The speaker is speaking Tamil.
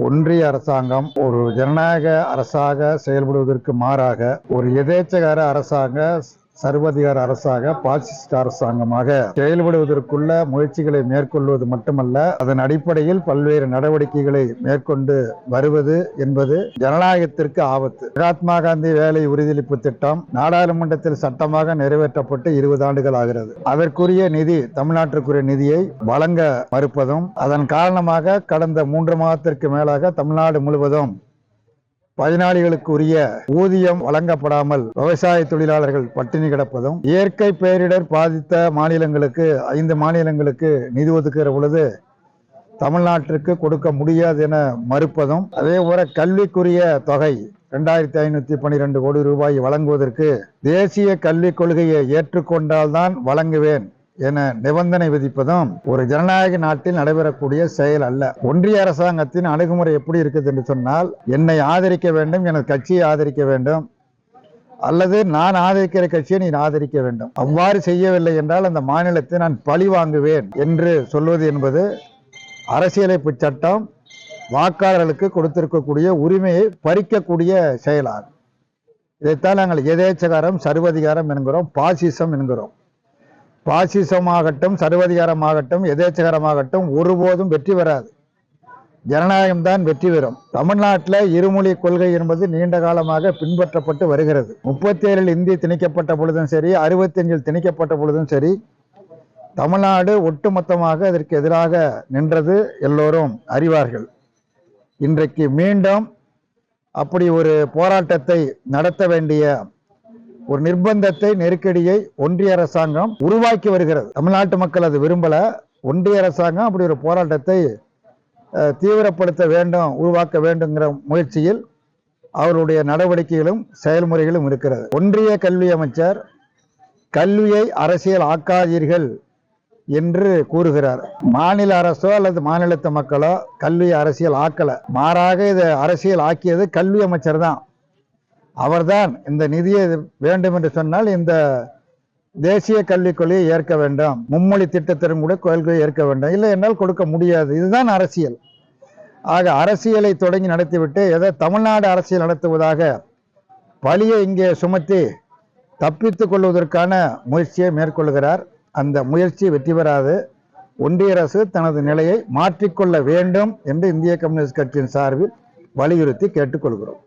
ஒன்றிய அரசாங்கம் ஒரு ஜனநாயக அரசாக செயல்படுவதற்கு மாறாக ஒரு எதேச்சகார அரசாங்க சர்வதிகார அரசாக பாசிஸ்ட் அரசாங்கமாக செயல்படுவதற்குள்ள முயற்சிகளை மேற்கொள்வது மட்டுமல்ல அதன் அடிப்படையில் பல்வேறு நடவடிக்கைகளை மேற்கொண்டு வருவது என்பது ஜனநாயகத்திற்கு ஆபத்து. மகாத்மா காந்தி வேலை உறுதியளிப்பு திட்டம் நாடாளுமன்றத்தில் சட்டமாக நிறைவேற்றப்பட்டு இருபது ஆண்டுகள் ஆகிறது. அதற்குரிய நிதி தமிழ்நாட்டிற்குரிய நிதியை வழங்க மறுப்பதும் அதன் காரணமாக கடந்த மூன்று மாதத்திற்கு மேலாக தமிழ்நாடு முழுவதும் பயனாளிகளுக்கு உரிய ஊதியம் வழங்கப்படாமல் விவசாய தொழிலாளர்கள் பட்டினி கிடப்பதும் இயற்கை பேரிடர் பாதித்த மாநிலங்களுக்கு ஐந்து மாநிலங்களுக்கு நிதி ஒதுக்குகிற பொழுது தமிழ்நாட்டிற்கு கொடுக்க முடியாது என மறுப்பதும் அதே போல கல்விக்குரிய தொகை ரெண்டாயிரத்தி ஐநூற்றி பன்னிரெண்டு கோடி ரூபாய் வழங்குவதற்கு தேசிய கல்விக் கொள்கையை ஏற்றுக்கொண்டால்தான் வழங்குவேன். என நிபந்தனை விதிப்பதும் ஒரு ஜனநாயக நாட்டில் நடைபெறக்கூடிய செயல் அல்ல. ஒன்றிய அரசாங்கத்தின் அணுகுமுறை எப்படி இருக்குது என்று சொன்னால் என்னை ஆதரிக்க வேண்டும் எனது கட்சியை ஆதரிக்க வேண்டும். அல்லது நான் ஆதரிக்கிற கட்சியை நீ ஆதரிக்க வேண்டும். அவ்வாறு செய்யவில்லை என்றால் அந்த மாநிலத்தை நான் பழி வாங்குவேன் என்று சொல்வது என்பது அரசியலமைப்பு சட்டம் வாக்காளர்களுக்கு கொடுத்திருக்கக்கூடிய உரிமையை பறிக்கக்கூடிய செயலாகும். இதைத்தான் நாங்கள் எதேச்சகாரம் சர்வதிகாரம் என்கிறோம் பாசிசம் என்கிறோம். பாசிசமாகட்டும் சர்வதிகாரமாகட்டும் எதேச்சகரமாகட்டும் ஒருபோதும் வெற்றி பெறாது. ஜனநாயகம் தான் வெற்றி பெறும். தமிழ்நாட்டில் இருமொழி கொள்கை என்பது நீண்ட காலமாக பின்பற்றப்பட்டு வருகிறது. முப்பத்தி ஏழில் இந்தி திணிக்கப்பட்ட பொழுதும் சரி அறுபத்தஞ்சில் திணிக்கப்பட்ட பொழுதும் சரி தமிழ்நாடு ஒட்டுமொத்தமாக அதற்கு எதிராக நின்றது எல்லோரும் அறிவார்கள். இன்றைக்கு மீண்டும் அப்படி ஒரு போராட்டத்தை நடத்த வேண்டிய ஒரு நிர்பந்தத்தை நெருக்கடியை ஒன்றிய அரசாங்கம் உருவாக்கி வருகிறது. தமிழ்நாட்டு மக்கள் அது விரும்பல. ஒன்றிய அரசாங்கம் அப்படி ஒரு போராட்டத்தை தீவிரப்படுத்த வேண்டும் உருவாக்க வேண்டுங்கிற முயற்சியில் அவருடைய நடவடிக்கைகளும் செயல்முறைகளும் இருக்கிறது. ஒன்றிய கல்வி அமைச்சர் கல்வியை அரசியல் ஆக்காதீர்கள் என்று கூறுகிறார். மாநில அரசோ அல்லது மாநிலத்து மக்களோ கல்வி அரசியல் ஆக்கலை. மாறாக இதை அரசியல் ஆக்கியது கல்வி அமைச்சர் தான். அவர்தான் இந்த நிதியை வேண்டும் என்று சொன்னால் இந்த தேசிய கல்விக் கொள்கையை ஏற்க வேண்டும். மும்மொழி திட்டத்திலும் கூட கொள்கையை ஏற்க வேண்டும். இல்லை என்னால் கொடுக்க முடியாது. இதுதான் அரசியல். ஆக அரசியலை தொடங்கி நடத்திவிட்டு ஏதோ தமிழ்நாடு அரசியல் நடத்துவதாக பழியை இங்கே சுமத்தி தப்பித்து கொள்வதற்கான முயற்சியை மேற்கொள்கிறார். அந்த முயற்சி வெற்றி பெறாது. ஒன்றிய அரசு தனது நிலையை மாற்றிக்கொள்ள வேண்டும் என்று இந்திய கம்யூனிஸ்ட் கட்சியின் சார்பில் வலியுறுத்தி கேட்டுக்கொள்கிறோம்.